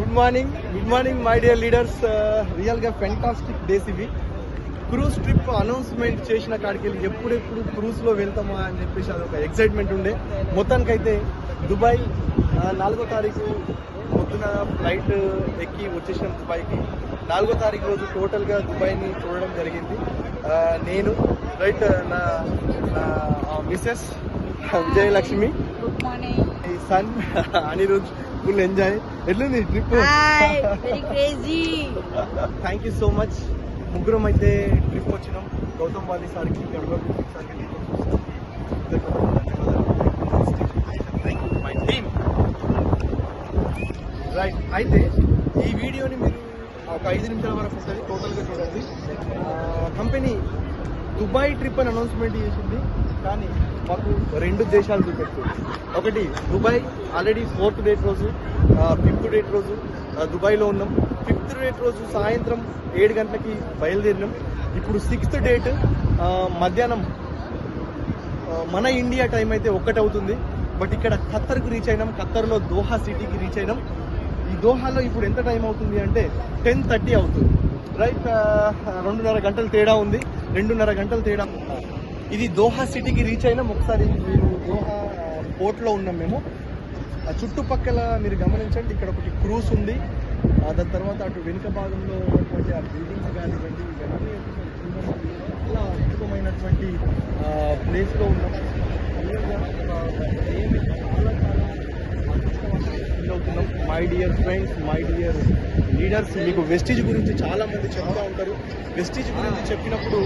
Good morning good morning my dear leaders రియల్గా fantastic days ఇవి. Cruise trip announcement చేసిన కాడికి వెళ్ళి ఎప్పుడెప్పుడు క్రూజ్లో వెళ్తామా అని చెప్పేసి అదొక ఎక్సైట్మెంట్ ఉండే. మొత్తానికైతే దుబాయ్ ఆ, నాలుగో తారీఖు పొద్దున ఫ్లైట్ ఎక్కి వచ్చేసినాం దుబాయ్కి నాలుగో తారీఖు రోజు టోటల్గా దుబాయ్ని చూడడం జరిగింది. నేను రైట్ నా నా మిస్సెస్ విజయలక్ష్మి గుడ్ మార్నింగ్ ఈ సన్ అనిరుద్ ఫుల్ ఎంజాయ్ ఎట్లుంది trip thank you so much ముగ్గురం అయితే ట్రిప్ వచ్చినాం. గౌతమ్ వాలీ సార్కి సార్కి రైట్ అయితే ఈ వీడియోని మీరు ఒక ఐదు నిమిషాల వరకు ఉంటుంది టోటల్గా చూడండి. కంపెనీ దుబాయ్ ట్రిప్ అని అనౌన్స్మెంట్ చేసింది. కానీ మాకు రెండు దేశాలు చూపెడుతుంది ఒకటి దుబాయ్ ఆల్రెడీ ఫోర్త్ డేట్ రోజు ఫిఫ్త్ డేట్ రోజు దుబాయ్లో ఉన్నాం. ఫిఫ్త్ డేట్ రోజు సాయంత్రం ఏడు గంటలకి బయలుదేరినాం. ఇప్పుడు సిక్స్త్ డేట్ మధ్యాహ్నం మన ఇండియా టైం అయితే ఒక్కటి అవుతుంది. బట్ ఇక్కడ ఖత్తర్కి రీచ్ అయినాం. ఖత్తర్లో దోహా సిటీకి రీచ్ అయినాం. ఈ దోహాలో ఇప్పుడు ఎంత టైం అవుతుంది అంటే టెన్ థర్టీ అవుతుంది. రైట్ రెండున్నర గంటల తేడా ఉంది. రెండున్నర గంటల తేడా ఇది దోహా సిటీకి రీచ్ అయినాం ఒకసారి మీరు దోహా పోర్ట్లో ఉన్నాం మేము. ఆ చుట్టుపక్కల మీరు గమనించండి ఇక్కడ ఒకటి క్రూస్ ఉంది. దాని తర్వాత అటు వెనుక భాగంలో ఉన్నటువంటి ఆ బిల్డింగ్స్ కానివ్వండి ఇవన్నీ చాలా అద్భుతమైనటువంటి ప్లేస్లో ఉన్నాం. చాలా ఫీల్ అవుతున్నాం my dear friends my dear leaders మీకు వెస్టీజ్ గురించి చాలా చెప్తూ ఉంటారు. వెస్టీజ్ గురించి చెప్పినప్పుడు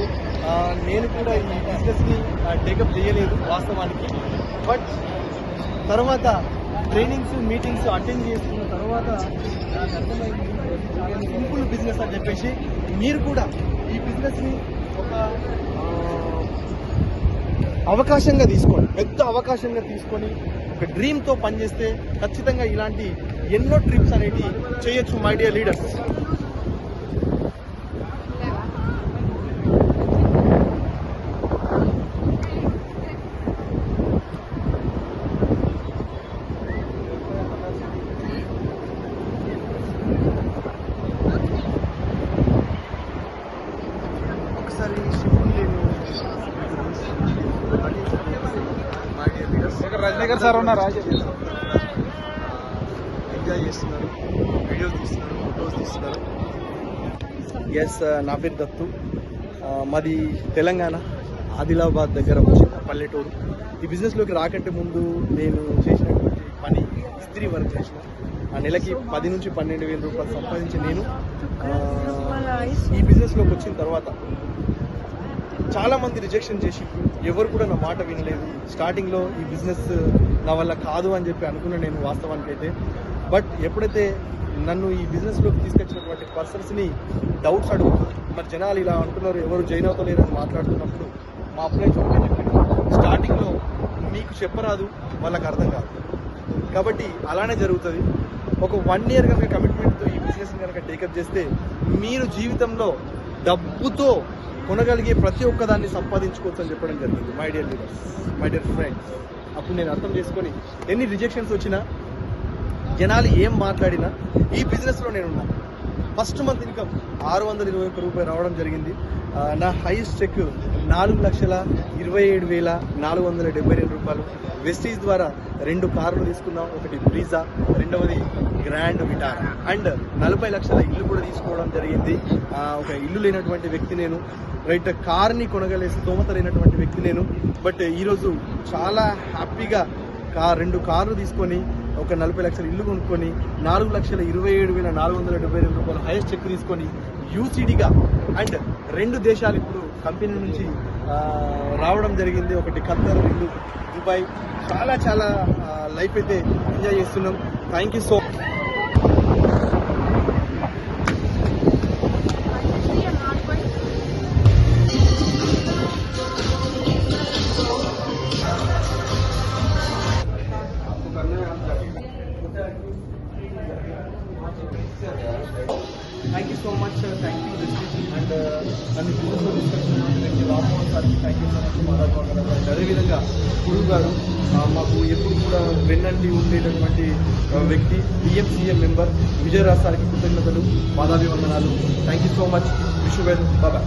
నేను కూడా ఈ బిజినెస్ని టేకప్ చేయలేదు వాస్తవానికి. బట్ తర్వాత ట్రైనింగ్స్ మీటింగ్స్ అటెండ్ చేసుకున్న తర్వాత నాకు అర్థమైంది. సింపుల్ బిజినెస్ అని చెప్పేసి మీరు కూడా ఈ బిజినెస్ని ఒక అవకాశంగా తీసుకోండి పెద్ద అవకాశంగా తీసుకొని ఒక డ్రీమ్తో పనిచేస్తే ఖచ్చితంగా ఇలాంటి ఎన్నో ట్రిప్స్ అనేవి చేయొచ్చు మై డియర్ లీడర్స్ ఒకసారి రజనీకర్ సార్ ఉన్నారా. ఎంజాయ్ చేస్తున్నారు. వీడియోస్ తీస్తున్నారు ఫోటోస్ తీస్తున్నారు. ఎస్ uh, నా పేరు దత్తు. Uh, మాది తెలంగాణ ఆదిలాబాద్ దగ్గర వచ్చిన పల్లెటూరు. ఈ బిజినెస్లోకి రాకంటే ముందు నేను చేసినటువంటి పని ఇస్త్రీ వర్క్ చేసిన. ఆ నెలకి పది నుంచి పన్నెండు వేల రూపాయలు సంపాదించి నేను. Uh, ఈ బిజినెస్లోకి వచ్చిన తర్వాత చాలా మంది రిజెక్షన్ చేసి ఎవరు కూడా నా మాట వినలేదు. స్టార్టింగ్లో ఈ బిజినెస్ నా వల్ల కాదు అని చెప్పి అనుకున్నా నేను వాస్తవానికి అయితే బట్ ఎప్పుడైతే నన్ను ఈ బిజినెస్లోకి తీసుకొచ్చినటువంటి పర్సన్స్ని డౌట్స్ అడుగుతూ మరి జనాలు ఇలా అంటున్నారు ఎవరు జైన్ అవుతలేరు అని మాట్లాడుతున్నప్పుడు మా అప్లైన్స్ ఒకటే చెప్పింది స్టార్టింగ్లో మీకు చెప్పరాదు వాళ్ళకి అర్థం కాదు. కాబట్టి అలానే జరుగుతుంది. ఒక వన్ ఇయర్ కనుక కమిట్మెంట్తో ఈ బిజినెస్ని కనుక టేకప్ చేస్తే మీరు జీవితంలో డబ్బుతో కొనగలిగే ప్రతి ఒక్కదాన్ని సంపాదించుకోవచ్చు అని చెప్పడం జరిగింది my dear leaders my dear friends అప్పుడు నేను అర్థం చేసుకొని ఎన్ని రిజెక్షన్స్ వచ్చినా జనాలు ఏం మాట్లాడినా ఈ బిజినెస్లో నేను ఉన్నాను. ఫస్ట్ మంత్ ఇన్కమ్ ఆరు వందల ఇరవై ఒక్క రూపాయలు రావడం జరిగింది. నా హైయెస్ట్ చెక్ నాలుగు లక్షల ఇరవై ఏడు వేల నాలుగు వందల డెబ్బై రెండు రూపాయలు. వెస్టీజ్ ద్వారా రెండు కార్లు తీసుకున్నాం ఒకటి బ్రీజా రెండవది గ్రాండ్ విటార్ అండ్ నలభై లక్షల ఇల్లు కూడా తీసుకోవడం జరిగింది. ఒక ఇల్లు లేనటువంటి వ్యక్తి నేను. రైట్ కార్ని కొనగలే స్తోమత లేనటువంటి వ్యక్తి నేను. బట్ ఈరోజు చాలా హ్యాపీగా కా రెండు కార్లు తీసుకొని ఒక నలభై లక్షల ఇల్లు కొనుక్కొని నాలుగు లక్షల ఇరవై ఏడు వేల నాలుగు వందల డెబ్బై రెండు రూపాయలు హైయెస్ట్ చెక్ తీసుకొని యూసీడీగా అండ్ రెండు దేశాలు ఇప్పుడు కంపెనీ నుంచి రావడం జరిగింది. ఒకటి ఖత్తర్ రెండు దుబాయ్. చాలా చాలా లైఫ్ అయితే ఎంజాయ్ చేస్తున్నాం. Thank you so thank you so much thank you and నన్ను బిజినెస్లో తీసుకొచ్చినటువంటి వ్యక్తి Rammohan thank you so much అదేవిధంగా గురువు గారు మాకు ఎప్పుడు కూడా వెన్నంటి ఉండేటటువంటి వ్యక్తి పిఎంసీఎం మెంబర్ విజయరాజ్ సార్కి కృతజ్ఞతలు పాదాభివందనాలు. Thank you so much wish well Baba